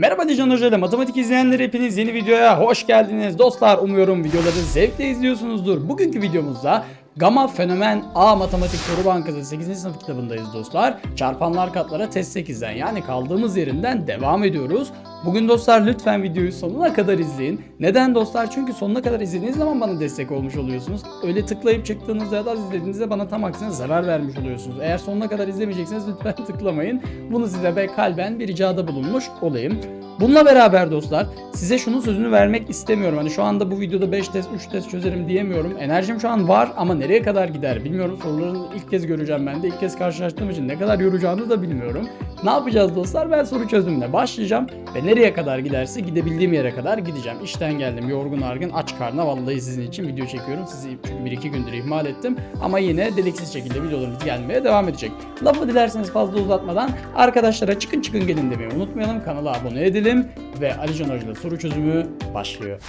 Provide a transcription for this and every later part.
Merhaba Dijan Hoca matematik izleyenler hepiniz yeni videoya hoş geldiniz. Dostlar umuyorum videoları zevkle izliyorsunuzdur. Bugünkü videomuzda Gamma Fenomen A Matematik Soru Bankası 8. sınıf kitabındayız dostlar. Çarpanlar katlara test 8'den yani kaldığımız yerinden devam ediyoruz. Bugün dostlar lütfen videoyu sonuna kadar izleyin. Neden dostlar? Çünkü sonuna kadar izlediğiniz zaman bana destek olmuş oluyorsunuz. Öyle tıklayıp çıktığınızda ya da izlediğinizde bana tam aksine zarar vermiş oluyorsunuz. Eğer sonuna kadar izlemeyecekseniz lütfen tıklamayın. Bunu size be kalben bir ricada bulunmuş olayım. Bununla beraber dostlar size şunun sözünü vermek istemiyorum. Hani şu anda bu videoda 5 test 3 test çözerim diyemiyorum. Enerjim şu an var ama nereye kadar gider bilmiyorum. Soruları ilk kez göreceğim ben de. ilk kez karşılaştığım için ne kadar yoracağını da bilmiyorum. Ne yapacağız dostlar? Ben soru çözümüne başlayacağım ve nereye kadar giderse gidebildiğim yere kadar gideceğim. İşten geldim yorgun argın aç karnına vallahi sizin için video çekiyorum. Sizi çünkü 1-2 gündür ihmal ettim. Ama yine deliksiz şekilde videolarımız gelmeye devam edecek. Lafı dilerseniz fazla uzatmadan arkadaşlara çıkın çıkın gelin demeyi unutmayalım. Kanala abone edelim ve Ali Can Hoca'da soru çözümü başlıyor.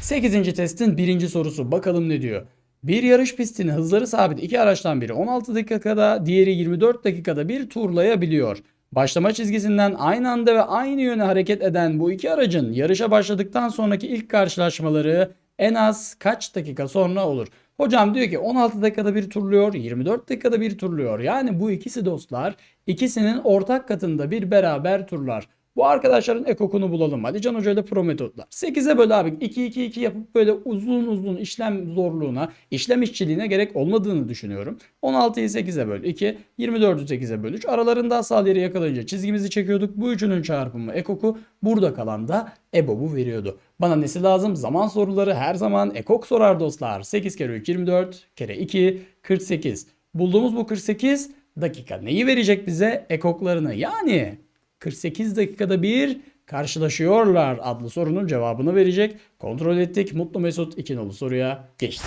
8. testin birinci sorusu bakalım ne diyor. Bir yarış pistini hızları sabit iki araçtan biri 16 dakikada, diğeri 24 dakikada bir turlayabiliyor. Başlama çizgisinden aynı anda ve aynı yöne hareket eden bu iki aracın yarışa başladıktan sonraki ilk karşılaşmaları en az kaç dakika sonra olur? Hocam diyor ki 16 dakikada bir turluyor, 24 dakikada bir turluyor. Yani bu ikisi dostlar ikisinin ortak katında bir beraber turlar. Bu arkadaşların ekokunu bulalım. Hadi Can Hoca ile pro metotlar. 8'e böl abi. 2-2-2 yapıp böyle uzun uzun işlem zorluğuna, işlem işçiliğine gerek olmadığını düşünüyorum. 16'yı 8'e böl 2, 24'ü 8'e böl 3. Aralarında asal yeri yakalayınca çizgimizi çekiyorduk. Bu üçünün çarpımı ekoku. Burada kalan da EBOB'u veriyordu. Bana nesi lazım? Zaman soruları her zaman ekok sorar dostlar. 8 kere 3 24 kere 2 48. Bulduğumuz bu 48 dakika neyi verecek bize? Ekoklarını yani 48 dakikada bir karşılaşıyorlar adlı sorunun cevabını verecek. Kontrol ettik. Mutlu Mesut 2 nolu soruya geçti.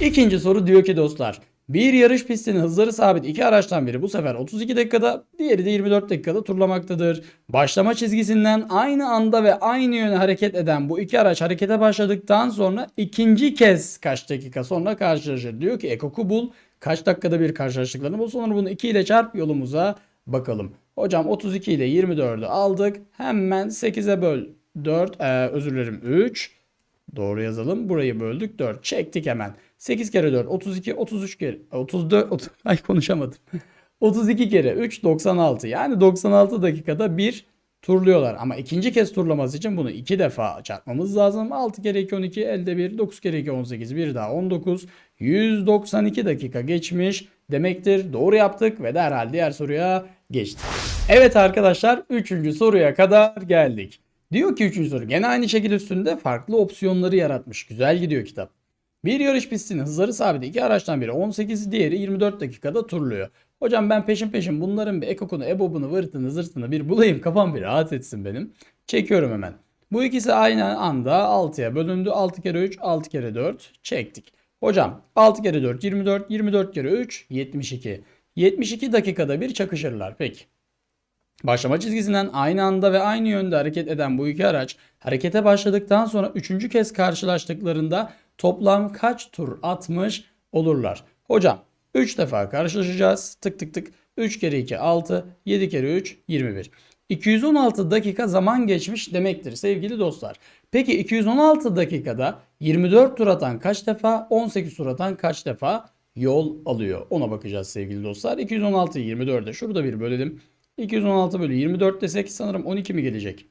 İkinci soru diyor ki dostlar. Bir yarış pistinin hızları sabit iki araçtan biri bu sefer 32 dakikada, diğeri de 24 dakikada turlamaktadır. Başlama çizgisinden aynı anda ve aynı yöne hareket eden bu iki araç harekete başladıktan sonra ikinci kez kaç dakika sonra karşılaşır. Diyor ki ekoku bul, kaç dakikada bir karşılaştıklarını bul. Sonra bunu 2 ile çarp yolumuza bakalım. Hocam 32 ile 24'ü aldık. Hemen 8'e böl 4. Ee, özür dilerim 3. Doğru yazalım. Burayı böldük 4. Çektik hemen. 8 kere 4 32 33 kere 34 30, ay konuşamadım. 32 kere 3 96. Yani 96 dakikada bir turluyorlar. Ama ikinci kez turlaması için bunu iki defa çarpmamız lazım. 6 kere 2 12 elde 1 9 kere 2 18 bir daha 19 192 dakika geçmiş demektir. Doğru yaptık ve derhal diğer soruya geçtik. Evet arkadaşlar 3. soruya kadar geldik. Diyor ki 3. soru gene aynı şekil üstünde farklı opsiyonları yaratmış. Güzel gidiyor kitap. Bir yarış pistinin hızları sabit. iki araçtan biri 18 diğeri 24 dakikada turluyor. Hocam ben peşin peşin bunların bir ekokunu, ebobunu, vırtını, zırtını bir bulayım. Kafam bir rahat etsin benim. Çekiyorum hemen. Bu ikisi aynı anda 6'ya bölündü. 6 kere 3, 6 kere 4 çektik. Hocam 6 kere 4 24, 24 kere 3 72. 72 dakikada bir çakışırlar. Peki. Başlama çizgisinden aynı anda ve aynı yönde hareket eden bu iki araç harekete başladıktan sonra üçüncü kez karşılaştıklarında toplam kaç tur atmış olurlar? Hocam 3 defa karşılaşacağız. Tık tık tık. 3 kere 2 6, 7 kere 3 21. 216 dakika zaman geçmiş demektir sevgili dostlar. Peki 216 dakikada 24 tur atan kaç defa, 18 tur atan kaç defa yol alıyor? Ona bakacağız sevgili dostlar. 216'yı 24'e şurada bir bölelim. 216 bölü 24 desek sanırım 12 mi gelecek?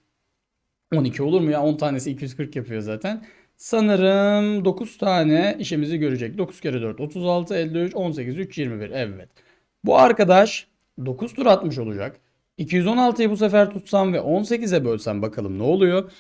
12 olur mu ya? 10 tanesi 240 yapıyor zaten. Sanırım 9 tane işimizi görecek. 9 kere 4 36 53 18 3 21 evet. Bu arkadaş 9 tur atmış olacak. 216'yı bu sefer tutsam ve 18'e bölsem bakalım ne oluyor?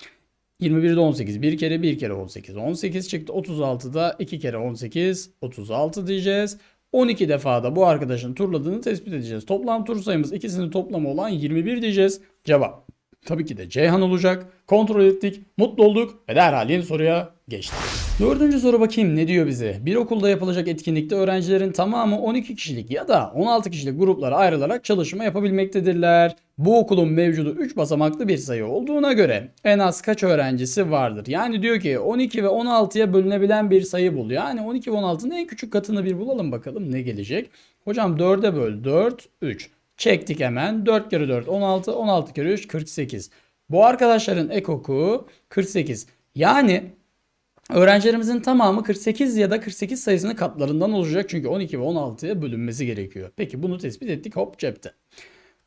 21'de 18 bir kere bir kere 18 18 çıktı 36'da 2 kere 18 36 diyeceğiz. 12 defada bu arkadaşın turladığını tespit edeceğiz. Toplam tur sayımız ikisinin toplamı olan 21 diyeceğiz. Cevap tabii ki de Ceyhan olacak. Kontrol ettik, mutlu olduk ve derhal yeni soruya geçtik. Dördüncü soru bakayım ne diyor bize? Bir okulda yapılacak etkinlikte öğrencilerin tamamı 12 kişilik ya da 16 kişilik gruplara ayrılarak çalışma yapabilmektedirler. Bu okulun mevcudu 3 basamaklı bir sayı olduğuna göre en az kaç öğrencisi vardır? Yani diyor ki 12 ve 16'ya bölünebilen bir sayı bul. Yani 12 ve 16'nın en küçük katını bir bulalım bakalım ne gelecek. Hocam 4'e böl 4 3. Çektik hemen. 4 kere 4 16 16 kere 3 48. Bu arkadaşların ekoku 48. Yani öğrencilerimizin tamamı 48 ya da 48 sayısının katlarından olacak. Çünkü 12 ve 16'ya bölünmesi gerekiyor. Peki bunu tespit ettik hop cepte.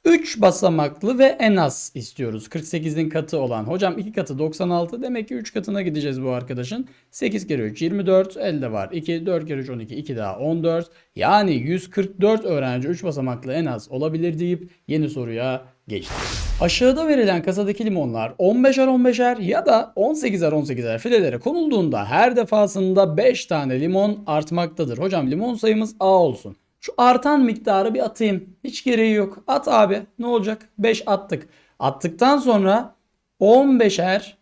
3 basamaklı ve en az istiyoruz. 48'in katı olan. Hocam 2 katı 96. Demek ki 3 katına gideceğiz bu arkadaşın. 8 kere 3 24. Elde var. 2 4 kere 3 12. 2 daha 14. Yani 144 öğrenci 3 basamaklı en az olabilir deyip yeni soruya geçtik. Aşağıda verilen kasadaki limonlar 15'er 15'er ya da 18'er 18'er filelere konulduğunda her defasında 5 tane limon artmaktadır. Hocam limon sayımız A olsun. Şu artan miktarı bir atayım. Hiç gereği yok. At abi. Ne olacak? 5 attık. Attıktan sonra 15'er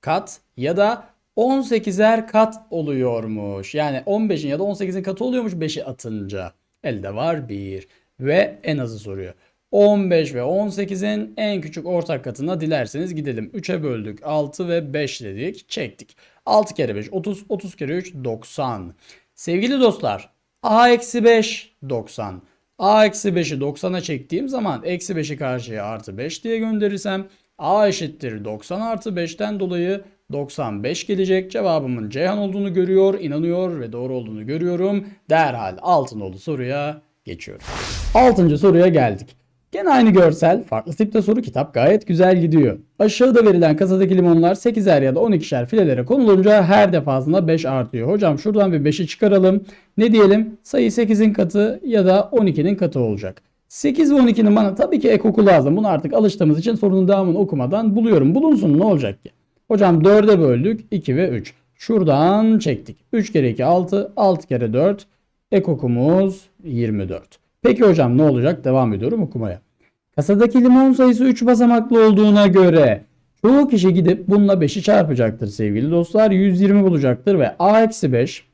kat ya da 18'er kat oluyormuş. Yani 15'in ya da 18'in katı oluyormuş 5'i atınca. Elde var 1 ve en azı soruyor. 15 ve 18'in en küçük ortak katına dilerseniz gidelim. 3'e böldük 6 ve 5 dedik çektik. 6 kere 5 30 30 kere 3 90. Sevgili dostlar a eksi 5 90. a eksi 5'i 90'a çektiğim zaman eksi 5'i karşıya artı 5 diye gönderirsem a eşittir 90 artı 5'ten dolayı 95 gelecek. Cevabımın Ceyhan olduğunu görüyor, inanıyor ve doğru olduğunu görüyorum. Derhal altın oldu soruya geçiyorum. Altıncı soruya geldik. Gene aynı görsel, farklı tipte soru kitap gayet güzel gidiyor. Aşağıda verilen kasadaki limonlar 8'er ya da 12'şer filelere konulunca her defasında 5 artıyor. Hocam şuradan bir 5'i çıkaralım. Ne diyelim? Sayı 8'in katı ya da 12'nin katı olacak. 8 ve 12'nin bana tabii ki ek oku lazım. Bunu artık alıştığımız için sorunun devamını okumadan buluyorum. Bulunsun ne olacak ki? Hocam 4'e böldük 2 ve 3. Şuradan çektik. 3 kere 2 6, 6 kere 4. Ek okumuz 24. Peki hocam ne olacak? Devam ediyorum okumaya. Kasadaki limon sayısı 3 basamaklı olduğuna göre çoğu kişi gidip bununla 5'i çarpacaktır sevgili dostlar. 120 bulacaktır ve a eksi 5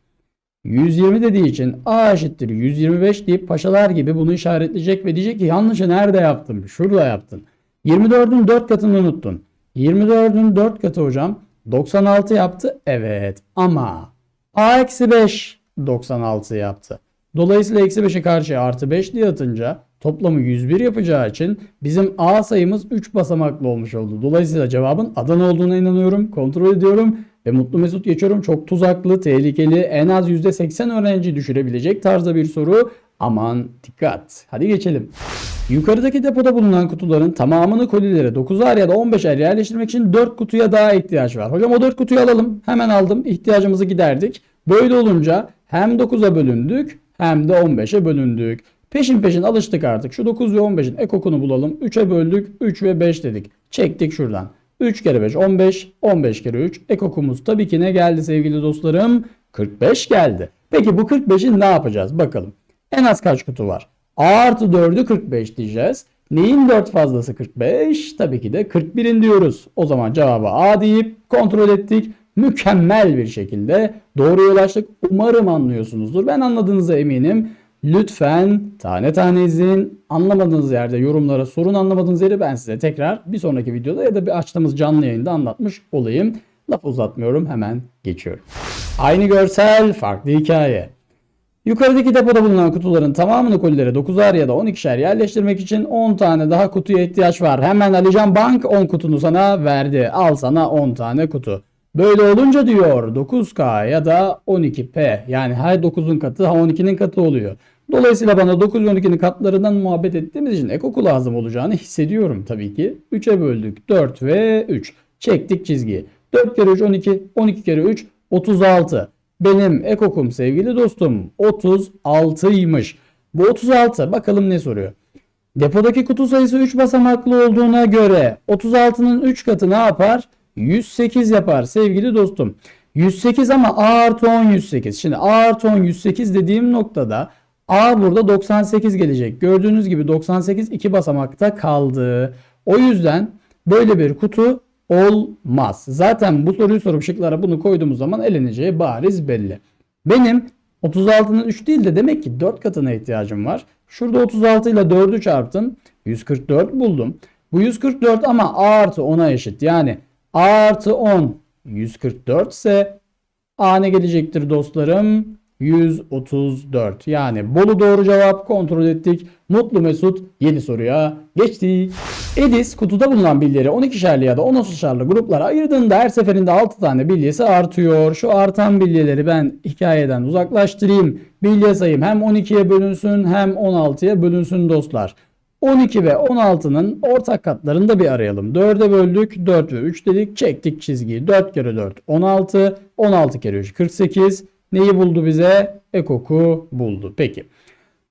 120 dediği için a eşittir 125 deyip paşalar gibi bunu işaretleyecek ve diyecek ki yanlışı nerede yaptın? Şurada yaptın. 24'ün 4 katını unuttun. 24'ün 4 katı hocam 96 yaptı. Evet ama a eksi 5 96 yaptı. Dolayısıyla eksi 5'i karşıya artı 5 diye atınca toplamı 101 yapacağı için bizim A sayımız 3 basamaklı olmuş oldu. Dolayısıyla cevabın Adana olduğuna inanıyorum. Kontrol ediyorum ve mutlu mesut geçiyorum. Çok tuzaklı, tehlikeli, en az %80 öğrenci düşürebilecek tarzda bir soru. Aman dikkat. Hadi geçelim. Yukarıdaki depoda bulunan kutuların tamamını kolilere 9'ar ya da 15'er yerleştirmek için 4 kutuya daha ihtiyaç var. Hocam o 4 kutuyu alalım. Hemen aldım. İhtiyacımızı giderdik. Böyle olunca hem 9'a bölündük hem de 15'e bölündük. Peşin peşin alıştık artık. Şu 9 ve 15'in ekokunu bulalım. 3'e böldük. 3 ve 5 dedik. Çektik şuradan. 3 kere 5 15. 15 kere 3. Ekokumuz tabii ki ne geldi sevgili dostlarım? 45 geldi. Peki bu 45'i ne yapacağız? Bakalım. En az kaç kutu var? A artı 4'ü 45 diyeceğiz. Neyin 4 fazlası 45? Tabii ki de 41'in diyoruz. O zaman cevabı A deyip kontrol ettik. Mükemmel bir şekilde doğruya ulaştık. Umarım anlıyorsunuzdur. Ben anladığınıza eminim. Lütfen tane tane izleyin. Anlamadığınız yerde yorumlara sorun anlamadığınız yeri ben size tekrar bir sonraki videoda ya da bir açtığımız canlı yayında anlatmış olayım. Laf uzatmıyorum hemen geçiyorum. Aynı görsel farklı hikaye. Yukarıdaki depoda bulunan kutuların tamamını kolilere 9'ar ya da 12'şer yerleştirmek için 10 tane daha kutuya ihtiyaç var. Hemen Alican Bank 10 kutunu sana verdi. Al sana 10 tane kutu. Böyle olunca diyor 9K ya da 12P yani her 9'un katı ha 12'nin katı oluyor. Dolayısıyla bana 9 ve 12'nin katlarından muhabbet ettiğimiz için ekoku lazım olacağını hissediyorum tabii ki. 3'e böldük 4 ve 3. Çektik çizgiyi. 4 kere 3 12, 12 kere 3 36. Benim ekokum sevgili dostum 36'ymış. Bu 36 bakalım ne soruyor. Depodaki kutu sayısı 3 basamaklı olduğuna göre 36'nın 3 katı ne yapar? 108 yapar sevgili dostum. 108 ama A artı 10 108. Şimdi A artı 10 108 dediğim noktada A burada 98 gelecek. Gördüğünüz gibi 98 iki basamakta kaldı. O yüzden böyle bir kutu olmaz. Zaten bu soruyu sorup şıklara bunu koyduğumuz zaman eleneceği bariz belli. Benim 36'nın 3 değil de demek ki 4 katına ihtiyacım var. Şurada 36 ile 4'ü çarptım. 144 buldum. Bu 144 ama A artı 10'a eşit. Yani A artı 10 144 ise A ne gelecektir dostlarım? 134. Yani Bolu doğru cevap kontrol ettik. Mutlu Mesut yeni soruya geçti. Edis kutuda bulunan bilyeleri 12'şerli ya da 10'şerli gruplara ayırdığında her seferinde 6 tane bilyesi artıyor. Şu artan bilyeleri ben hikayeden uzaklaştırayım. Bilye sayım hem 12'ye bölünsün hem 16'ya bölünsün dostlar. 12 ve 16'nın ortak katlarını da bir arayalım. 4'e böldük. 4 ve 3 dedik. Çektik çizgiyi. 4 kere 4 16. 16 kere 3 48. Neyi buldu bize? Ekoku buldu. Peki.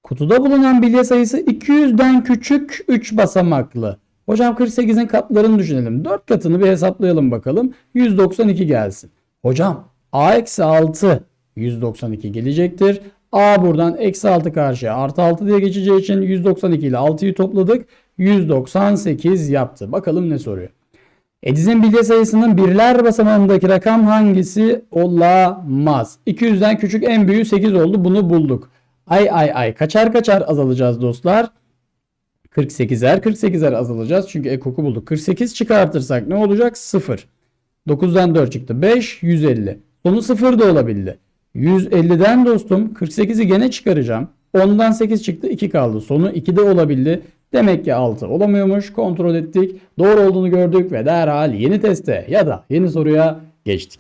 Kutuda bulunan bilye sayısı 200'den küçük 3 basamaklı. Hocam 48'in katlarını düşünelim. 4 katını bir hesaplayalım bakalım. 192 gelsin. Hocam a eksi 6 192 gelecektir. A buradan eksi 6 karşıya artı 6 diye geçeceği için 192 ile 6'yı topladık. 198 yaptı. Bakalım ne soruyor. Ediz'in bilye sayısının birler basamağındaki rakam hangisi olamaz? 200'den küçük en büyüğü 8 oldu. Bunu bulduk. Ay ay ay kaçar kaçar azalacağız dostlar. 48'er 48'er azalacağız. Çünkü ekoku bulduk. 48 çıkartırsak ne olacak? 0. 9'dan 4 çıktı. 5 150. Sonu 0 da olabildi. 150'den dostum 48'i gene çıkaracağım. 10'dan 8 çıktı 2 kaldı. Sonu 2 de olabildi. Demek ki 6 olamıyormuş. Kontrol ettik. Doğru olduğunu gördük ve derhal yeni teste ya da yeni soruya geçtik.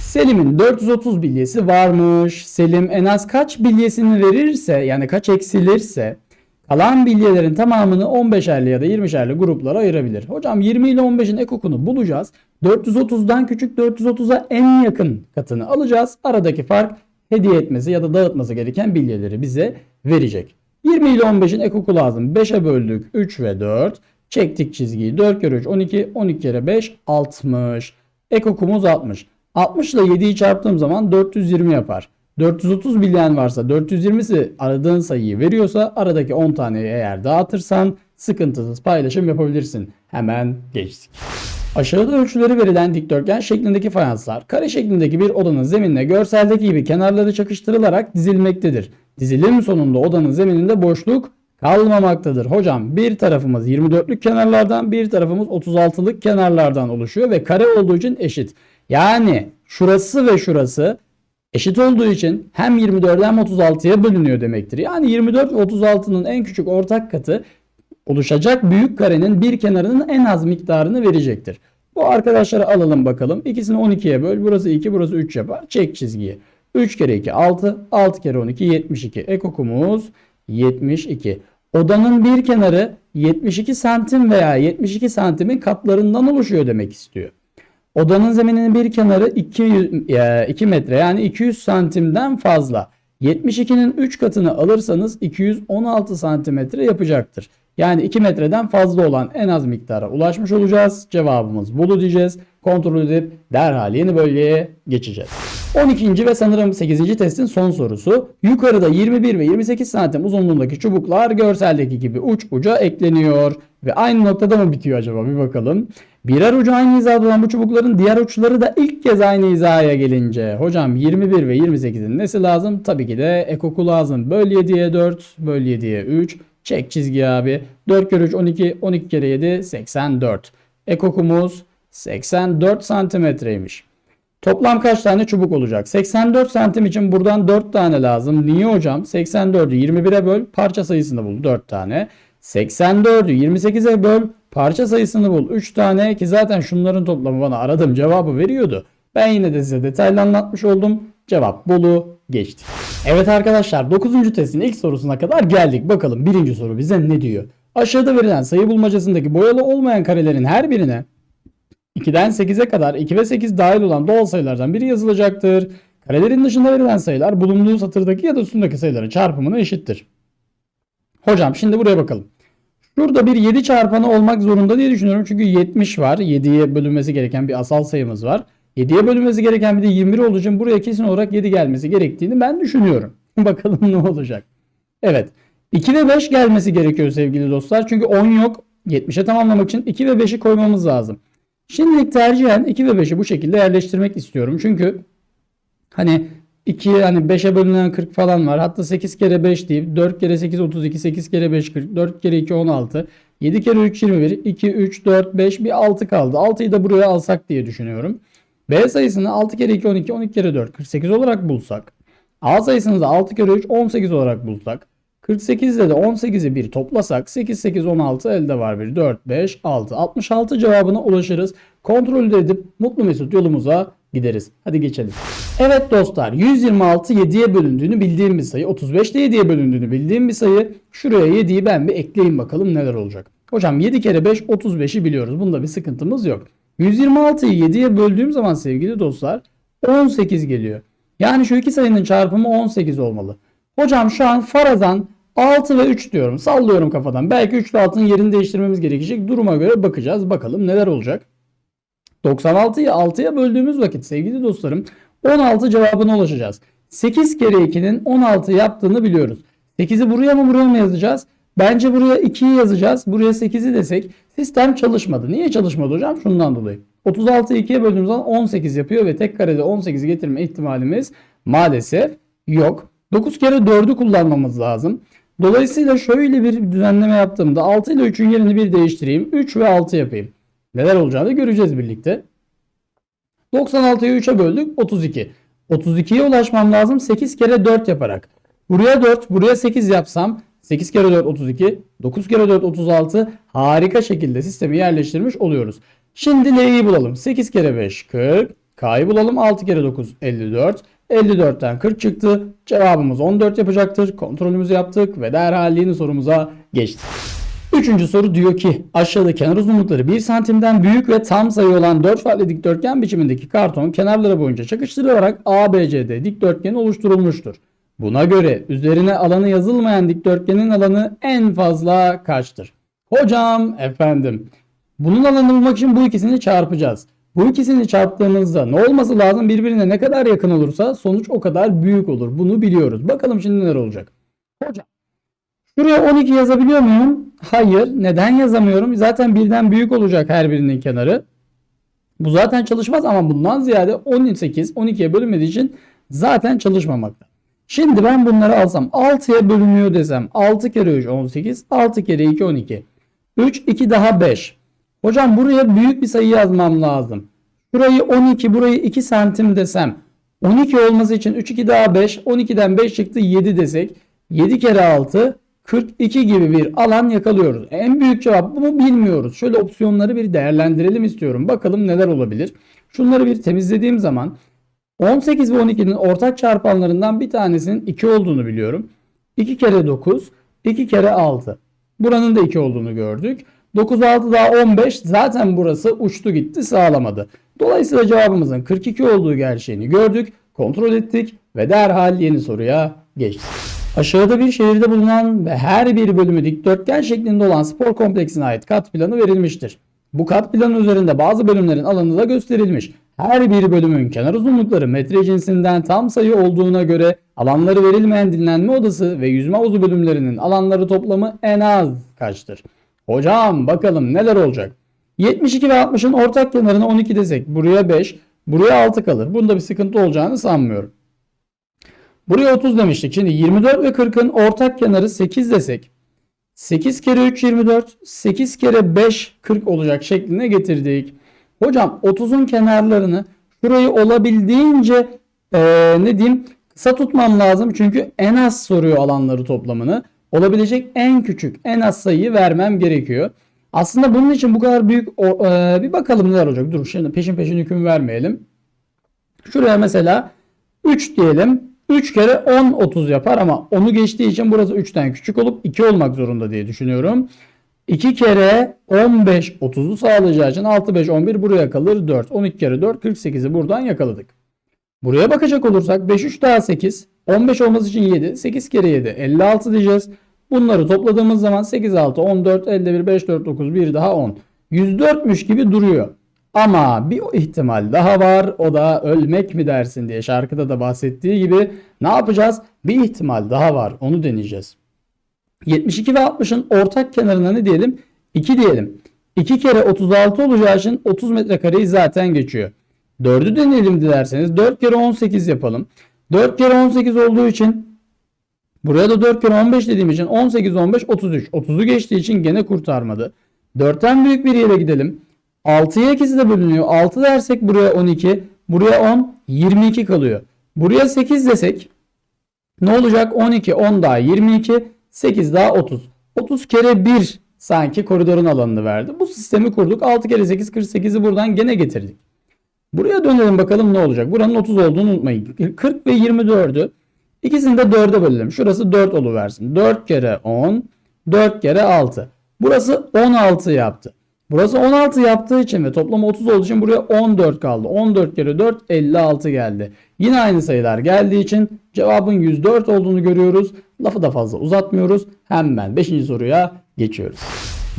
Selim'in 430 bilyesi varmış. Selim en az kaç bilyesini verirse yani kaç eksilirse kalan bilyelerin tamamını 15'erli ya da 20'şerli gruplara ayırabilir. Hocam 20 ile 15'in ekokunu bulacağız. 430'dan küçük 430'a en yakın katını alacağız. Aradaki fark hediye etmesi ya da dağıtması gereken bilyeleri bize verecek. 20 ile 15'in ekoku lazım. 5'e böldük 3 ve 4. Çektik çizgiyi. 4 kere 3 12. 12 kere 5 60. Ekokumuz 60. 60 ile 7'yi çarptığım zaman 420 yapar. 430 bilyen varsa 420'si aradığın sayıyı veriyorsa aradaki 10 taneyi eğer dağıtırsan sıkıntısız paylaşım yapabilirsin. Hemen geçtik. Aşağıda ölçüleri verilen dikdörtgen şeklindeki fayanslar kare şeklindeki bir odanın zeminine görseldeki gibi kenarları çakıştırılarak dizilmektedir. Dizilim sonunda odanın zemininde boşluk kalmamaktadır. Hocam bir tarafımız 24'lük kenarlardan bir tarafımız 36'lık kenarlardan oluşuyor ve kare olduğu için eşit. Yani şurası ve şurası eşit olduğu için hem 24 hem 36'ya bölünüyor demektir. Yani 24 ve 36'nın en küçük ortak katı oluşacak büyük karenin bir kenarının en az miktarını verecektir. Bu arkadaşları alalım bakalım. İkisini 12'ye böl. Burası 2, burası 3 yapar. Çek çizgiyi. 3 kere 2 6, 6 kere 12 72. Ekokumuz 72. Odanın bir kenarı 72 santim veya 72 santimin katlarından oluşuyor demek istiyor. Odanın zemininin bir kenarı 2, 2 metre yani 200 santimden fazla. 72'nin 3 katını alırsanız 216 santimetre yapacaktır. Yani 2 metreden fazla olan en az miktara ulaşmış olacağız. Cevabımız bulu diyeceğiz. Kontrol edip derhal yeni bölgeye geçeceğiz. 12. ve sanırım 8. testin son sorusu. Yukarıda 21 ve 28 santim uzunluğundaki çubuklar görseldeki gibi uç uca ekleniyor. Ve aynı noktada mı bitiyor acaba bir bakalım. Birer ucu aynı hizada olan bu çubukların diğer uçları da ilk kez aynı hizaya gelince. Hocam 21 ve 28'in nesi lazım? Tabii ki de ekoku lazım. Böl 7'ye 4, böl 7'ye 3. Çek çizgi abi. 4 kere 3 12, 12 kere 7 84. Ekokumuz 84 santimetreymiş. Toplam kaç tane çubuk olacak? 84 santim için buradan 4 tane lazım. Niye hocam? 84'ü 21'e böl parça sayısını bul 4 tane. 84'ü 28'e böl parça sayısını bul 3 tane ki zaten şunların toplamı bana aradığım cevabı veriyordu. Ben yine de size detaylı anlatmış oldum. Cevap Bolu geçti. Evet arkadaşlar 9. testin ilk sorusuna kadar geldik. Bakalım birinci soru bize ne diyor? Aşağıda verilen sayı bulmacasındaki boyalı olmayan karelerin her birine 2'den 8'e kadar 2 ve 8 dahil olan doğal sayılardan biri yazılacaktır. Karelerin dışında verilen sayılar bulunduğu satırdaki ya da üstündeki sayıların çarpımına eşittir. Hocam şimdi buraya bakalım. Şurada bir 7 çarpanı olmak zorunda diye düşünüyorum. Çünkü 70 var. 7'ye bölünmesi gereken bir asal sayımız var. 7'ye bölünmesi gereken bir de 21 olduğu için buraya kesin olarak 7 gelmesi gerektiğini ben düşünüyorum. Bakalım ne olacak. Evet. 2 ve 5 gelmesi gerekiyor sevgili dostlar. Çünkü 10 yok. 70'e tamamlamak için 2 ve 5'i koymamız lazım. Şimdilik tercihen 2 ve 5'i bu şekilde yerleştirmek istiyorum. Çünkü hani 2 hani 5'e bölünen 40 falan var. Hatta 8 kere 5 deyip 4 kere 8 32, 8 kere 5 40, 4 kere 2 16, 7 kere 3 21, 2 3 4 5 bir 6 kaldı. 6'yı da buraya alsak diye düşünüyorum. B sayısını 6 kere 2 12, 12 kere 4 48 olarak bulsak. A sayısını da 6 kere 3 18 olarak bulsak 48 ile de 18'i bir toplasak 8 8 16 elde var bir 4 5 6 66 cevabına ulaşırız. Kontrol edip mutlu mesut yolumuza gideriz. Hadi geçelim. Evet dostlar 126 7'ye bölündüğünü bildiğim bir sayı. 35 de 7'ye bölündüğünü bildiğim bir sayı. Şuraya 7'yi ben bir ekleyeyim bakalım neler olacak. Hocam 7 kere 5 35'i biliyoruz. Bunda bir sıkıntımız yok. 126'yı 7'ye böldüğüm zaman sevgili dostlar 18 geliyor. Yani şu iki sayının çarpımı 18 olmalı. Hocam şu an farazan 6 ve 3 diyorum. Sallıyorum kafadan. Belki 3 ile 6'nın yerini değiştirmemiz gerekecek. Duruma göre bakacağız. Bakalım neler olacak. 96'yı 6'ya böldüğümüz vakit sevgili dostlarım 16 cevabına ulaşacağız. 8 kere 2'nin 16 yaptığını biliyoruz. 8'i buraya mı buraya mı yazacağız? Bence buraya 2'yi yazacağız. Buraya 8'i desek sistem çalışmadı. Niye çalışmadı hocam? Şundan dolayı. 36'yı 2'ye böldüğümüz zaman 18 yapıyor ve tek karede 18 getirme ihtimalimiz maalesef yok. 9 kere 4'ü kullanmamız lazım. Dolayısıyla şöyle bir düzenleme yaptığımda 6 ile 3'ün yerini bir değiştireyim. 3 ve 6 yapayım. Neler olacağını göreceğiz birlikte. 96'yı 3'e böldük 32. 32'ye ulaşmam lazım 8 kere 4 yaparak. Buraya 4 buraya 8 yapsam 8 kere 4 32 9 kere 4 36 harika şekilde sistemi yerleştirmiş oluyoruz. Şimdi L'yi bulalım. 8 kere 5 40. K'yı bulalım. 6 kere 9 54. 54'ten 40 çıktı. Cevabımız 14 yapacaktır. Kontrolümüzü yaptık ve derhal yeni sorumuza geçtik. Üçüncü soru diyor ki aşağıda kenar uzunlukları 1 santimden büyük ve tam sayı olan 4 farklı dikdörtgen biçimindeki karton kenarları boyunca çakıştırılarak ABCD dikdörtgeni oluşturulmuştur. Buna göre üzerine alanı yazılmayan dikdörtgenin alanı en fazla kaçtır? Hocam efendim bunun alanını bulmak için bu ikisini çarpacağız. Bu ikisini çarptığımızda ne olması lazım? Birbirine ne kadar yakın olursa sonuç o kadar büyük olur. Bunu biliyoruz. Bakalım şimdi neler olacak. Hocam Şuraya 12 yazabiliyor muyum? Hayır. Neden yazamıyorum? Zaten birden büyük olacak her birinin kenarı. Bu zaten çalışmaz ama bundan ziyade 18 12'ye bölünmediği için zaten çalışmamakta. Şimdi ben bunları alsam 6'ya bölünüyor desem 6 kere 3 18 6 kere 2 12 3 2 daha 5 Hocam buraya büyük bir sayı yazmam lazım. Şurayı 12 burayı 2 santim desem 12 olması için 3 2 daha 5 12'den 5 çıktı 7 desek 7 kere 6 42 gibi bir alan yakalıyoruz. En büyük cevap bu mu bilmiyoruz. Şöyle opsiyonları bir değerlendirelim istiyorum. Bakalım neler olabilir. Şunları bir temizlediğim zaman 18 ve 12'nin ortak çarpanlarından bir tanesinin 2 olduğunu biliyorum. 2 kere 9, 2 kere 6. Buranın da 2 olduğunu gördük. 9 6 daha 15 zaten burası uçtu gitti sağlamadı. Dolayısıyla cevabımızın 42 olduğu gerçeğini gördük, kontrol ettik ve derhal yeni soruya geçtik. Aşağıda bir şehirde bulunan ve her bir bölümü dikdörtgen şeklinde olan spor kompleksine ait kat planı verilmiştir. Bu kat planı üzerinde bazı bölümlerin alanı da gösterilmiş. Her bir bölümün kenar uzunlukları metre cinsinden tam sayı olduğuna göre alanları verilmeyen dinlenme odası ve yüzme havuzu bölümlerinin alanları toplamı en az kaçtır? Hocam bakalım neler olacak? 72 ve 60'ın ortak kenarına 12 desek buraya 5, buraya 6 kalır. Bunda bir sıkıntı olacağını sanmıyorum. Buraya 30 demiştik. Şimdi 24 ve 40'ın ortak kenarı 8 desek 8 kere 3 24 8 kere 5 40 olacak şekline getirdik. Hocam 30'un kenarlarını şurayı olabildiğince ee, ne diyeyim kısa tutmam lazım. Çünkü en az soruyor alanları toplamını. Olabilecek en küçük en az sayıyı vermem gerekiyor. Aslında bunun için bu kadar büyük e, bir bakalım neler olacak. Dur şimdi peşin peşin hüküm vermeyelim. Şuraya mesela 3 diyelim. 3 kere 10 30 yapar ama onu geçtiği için burası 3'ten küçük olup 2 olmak zorunda diye düşünüyorum. 2 kere 15 30'u sağlayacağı için 6 5 11 buraya kalır 4. 12 kere 4 48'i buradan yakaladık. Buraya bakacak olursak 5 3 daha 8 15 olması için 7 8 kere 7 56 diyeceğiz. Bunları topladığımız zaman 8 6 14 51 5 4 9 1 daha 10. 104'müş gibi duruyor. Ama bir ihtimal daha var. O da ölmek mi dersin diye şarkıda da bahsettiği gibi ne yapacağız? Bir ihtimal daha var. Onu deneyeceğiz. 72 ve 60'ın ortak kenarına ne diyelim? 2 diyelim. 2 kere 36 olacağı için 30 metrekareyi zaten geçiyor. 4'ü deneyelim dilerseniz. 4 kere 18 yapalım. 4 kere 18 olduğu için buraya da 4 kere 15 dediğim için 18 15 33. 30'u geçtiği için gene kurtarmadı. 4'ten büyük bir yere gidelim. 6'ya ikisi de bölünüyor. 6 dersek buraya 12. Buraya 10. 22 kalıyor. Buraya 8 desek Ne olacak? 12, 10 daha 22, 8 daha 30. 30 kere 1 sanki koridorun alanını verdi. Bu sistemi kurduk. 6 kere 8 48'i buradan gene getirdik. Buraya dönelim bakalım ne olacak. Buranın 30 olduğunu unutmayın. 40 ve 24'ü ikisini de 4'e bölelim. Şurası 4 oluversin. 4 kere 10, 4 kere 6. Burası 16 yaptı. Burası 16 yaptığı için ve toplam 30 olduğu için buraya 14 kaldı. 14 kere 4 56 geldi. Yine aynı sayılar geldiği için cevabın 104 olduğunu görüyoruz. Lafı da fazla uzatmıyoruz. Hemen 5. soruya geçiyoruz.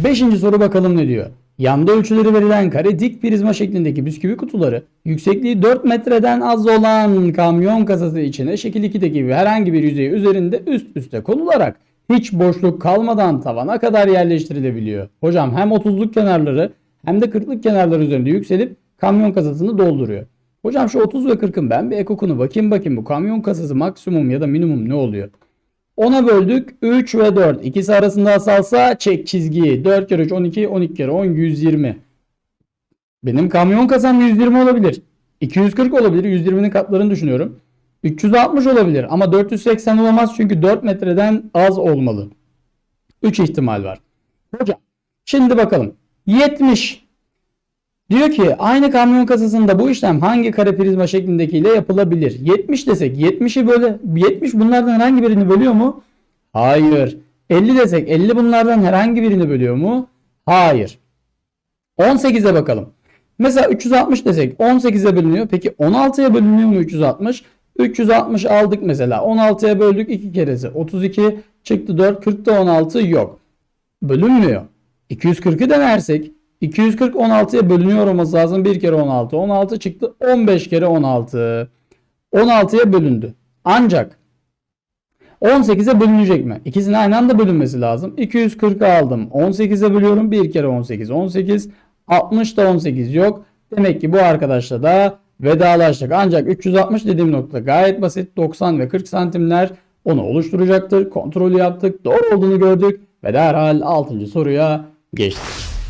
5. soru bakalım ne diyor. Yanda ölçüleri verilen kare dik prizma şeklindeki bisküvi kutuları yüksekliği 4 metreden az olan kamyon kasası içine şekil 2'deki gibi herhangi bir yüzey üzerinde üst üste konularak hiç boşluk kalmadan tavana kadar yerleştirilebiliyor. Hocam hem 30'luk kenarları hem de 40'lık kenarları üzerinde yükselip kamyon kasasını dolduruyor. Hocam şu 30 ve 40'ın ben bir ekokunu bakayım bakayım bu kamyon kasası maksimum ya da minimum ne oluyor? 10'a böldük 3 ve 4 ikisi arasında asalsa çek çizgiyi 4 kere 3 12 12 kere 10 120 benim kamyon kasam 120 olabilir 240 olabilir 120'nin katlarını düşünüyorum 360 olabilir ama 480 olamaz çünkü 4 metreden az olmalı 3 ihtimal var hocam şimdi bakalım 70 Diyor ki aynı kamyon kasasında bu işlem hangi kare prizma şeklindekiyle yapılabilir? 70 desek 70'i böyle 70 bunlardan herhangi birini bölüyor mu? Hayır. 50 desek 50 bunlardan herhangi birini bölüyor mu? Hayır. 18'e bakalım. Mesela 360 desek 18'e bölünüyor. Peki 16'ya bölünüyor mu 360? 360 aldık mesela. 16'ya böldük 2 keresi. 32 çıktı 4. 40'ta 16 yok. Bölünmüyor. 240'ı denersek 240 16'ya bölünüyor olması lazım. 1 kere 16. 16 çıktı. 15 kere 16. 16'ya bölündü. Ancak 18'e bölünecek mi? İkisinin aynı anda bölünmesi lazım. 240'ı aldım. 18'e bölüyorum. 1 kere 18. 18. 60 da 18 yok. Demek ki bu arkadaşla da vedalaştık. Ancak 360 dediğim nokta gayet basit. 90 ve 40 santimler onu oluşturacaktır. Kontrolü yaptık. Doğru olduğunu gördük. Ve derhal 6. soruya geçtik.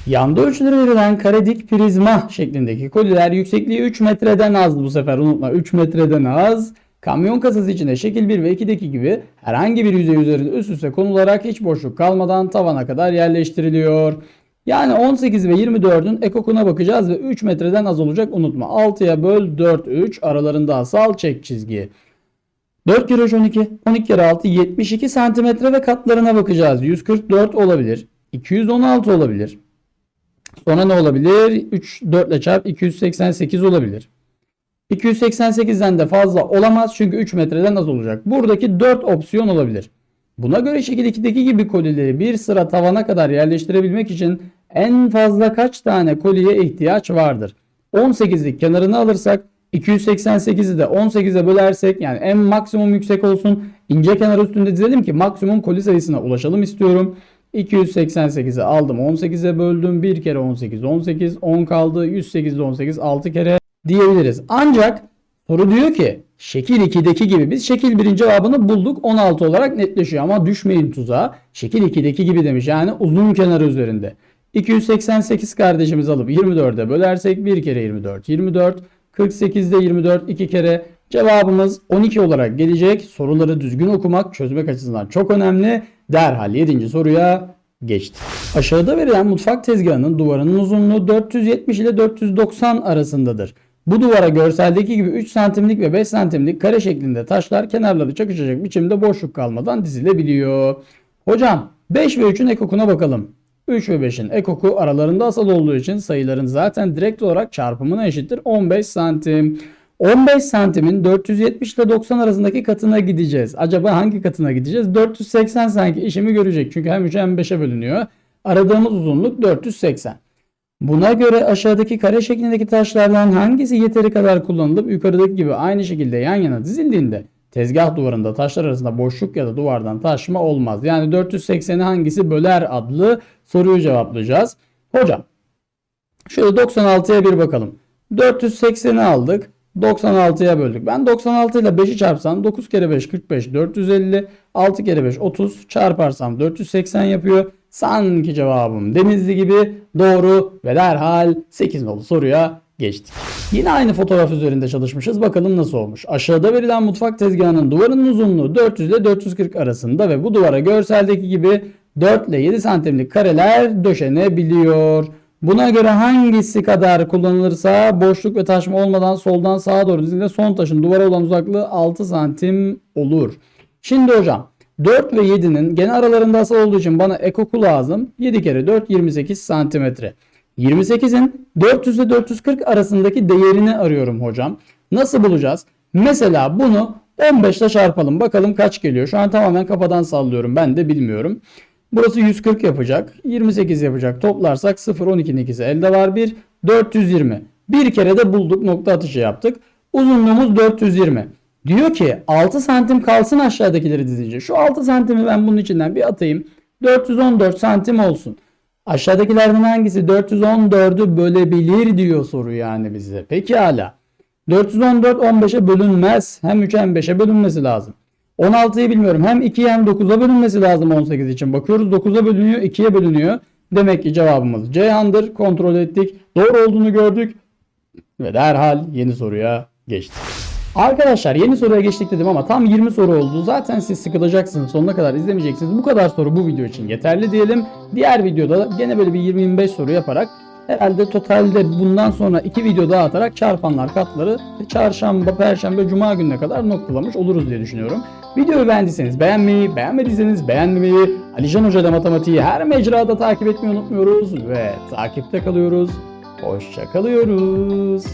Yanda ölçüleri verilen kare dik prizma şeklindeki koliler yüksekliği 3 metreden az bu sefer unutma 3 metreden az. Kamyon kasası içinde şekil 1 ve 2'deki gibi herhangi bir yüzey üzerinde üst üste konularak hiç boşluk kalmadan tavana kadar yerleştiriliyor. Yani 18 ve 24'ün ekokuna bakacağız ve 3 metreden az olacak unutma. 6'ya böl 4 3 aralarında asal çek çizgi. 4 kere 3 12 12 kere 6 72 santimetre ve katlarına bakacağız. 144 olabilir. 216 olabilir. Sonra ne olabilir? 3 4 ile çarp 288 olabilir. 288'den de fazla olamaz çünkü 3 metreden az olacak. Buradaki 4 opsiyon olabilir. Buna göre şekil 2'deki gibi kolileri bir sıra tavana kadar yerleştirebilmek için en fazla kaç tane koliye ihtiyaç vardır? 18'lik kenarını alırsak 288'i de 18'e bölersek yani en maksimum yüksek olsun ince kenar üstünde dizelim ki maksimum koli sayısına ulaşalım istiyorum. 288'i aldım 18'e böldüm 1 kere 18 18 10 kaldı 108 18 6 kere diyebiliriz. Ancak soru diyor ki şekil 2'deki gibi biz şekil 1'in cevabını bulduk 16 olarak netleşiyor ama düşmeyin tuzağa. Şekil 2'deki gibi demiş yani uzun kenarı üzerinde. 288 kardeşimiz alıp 24'e bölersek 1 kere 24 24 48'de 24 2 kere cevabımız 12 olarak gelecek. Soruları düzgün okumak çözmek açısından çok önemli. Derhal 7. soruya geçtik. Aşağıda verilen mutfak tezgahının duvarının uzunluğu 470 ile 490 arasındadır. Bu duvara görseldeki gibi 3 santimlik ve 5 santimlik kare şeklinde taşlar kenarları çakışacak biçimde boşluk kalmadan dizilebiliyor. Hocam 5 ve 3'ün ekokuna bakalım. 3 ve 5'in ekoku aralarında asal olduğu için sayıların zaten direkt olarak çarpımına eşittir 15 santim. 15 santimin 470 ile 90 arasındaki katına gideceğiz. Acaba hangi katına gideceğiz? 480 sanki işimi görecek. Çünkü hem 3'e hem 5'e bölünüyor. Aradığımız uzunluk 480. Buna göre aşağıdaki kare şeklindeki taşlardan hangisi yeteri kadar kullanılıp yukarıdaki gibi aynı şekilde yan yana dizildiğinde tezgah duvarında taşlar arasında boşluk ya da duvardan taşma olmaz. Yani 480'i hangisi böler adlı soruyu cevaplayacağız. Hocam şöyle 96'ya bir bakalım. 480'i aldık. 96'ya böldük. Ben 96 ile 5'i çarpsam 9 kere 5 45 450 6 kere 5 30 çarparsam 480 yapıyor. Sanki cevabım Denizli gibi doğru ve derhal 8 nolu soruya Geçtik. Yine aynı fotoğraf üzerinde çalışmışız. Bakalım nasıl olmuş. Aşağıda verilen mutfak tezgahının duvarının uzunluğu 400 ile 440 arasında ve bu duvara görseldeki gibi 4 ile 7 santimlik kareler döşenebiliyor. Buna göre hangisi kadar kullanılırsa boşluk ve taşma olmadan soldan sağa doğru dizildiğinde son taşın duvara olan uzaklığı 6 santim olur. Şimdi hocam 4 ve 7'nin gene aralarında asal olduğu için bana ekoku lazım. 7 kere 4 28 santimetre. 28'in 400 ile 440 arasındaki değerini arıyorum hocam. Nasıl bulacağız? Mesela bunu 15 ile çarpalım. Bakalım kaç geliyor. Şu an tamamen kafadan sallıyorum. Ben de bilmiyorum. Burası 140 yapacak. 28 yapacak. Toplarsak 0 12'nin ikisi elde var 1. 420. Bir kere de bulduk. Nokta atışı yaptık. Uzunluğumuz 420. Diyor ki 6 santim kalsın aşağıdakileri dizince. Şu 6 santimi ben bunun içinden bir atayım. 414 santim olsun. Aşağıdakilerden hangisi 414'ü bölebilir diyor soru yani bize. Peki hala. 414 15'e bölünmez. Hem 3'e hem 5'e bölünmesi lazım. 16'yı bilmiyorum. Hem 2'ye hem 9'a bölünmesi lazım 18 için. Bakıyoruz 9'a bölünüyor 2'ye bölünüyor. Demek ki cevabımız Ceyhan'dır. Kontrol ettik. Doğru olduğunu gördük. Ve derhal yeni soruya geçtik. Arkadaşlar yeni soruya geçtik dedim ama tam 20 soru oldu. Zaten siz sıkılacaksınız. Sonuna kadar izlemeyeceksiniz. Bu kadar soru bu video için yeterli diyelim. Diğer videoda gene böyle bir 20-25 soru yaparak herhalde totalde bundan sonra iki video daha atarak çarpanlar katları çarşamba, perşembe, cuma gününe kadar noktalamış oluruz diye düşünüyorum. Videoyu beğendiyseniz beğenmeyi, beğenmediyseniz beğenmemeyi, Alican Hoca ile matematiği her mecrada takip etmeyi unutmuyoruz ve takipte kalıyoruz. Hoşça kalıyoruz.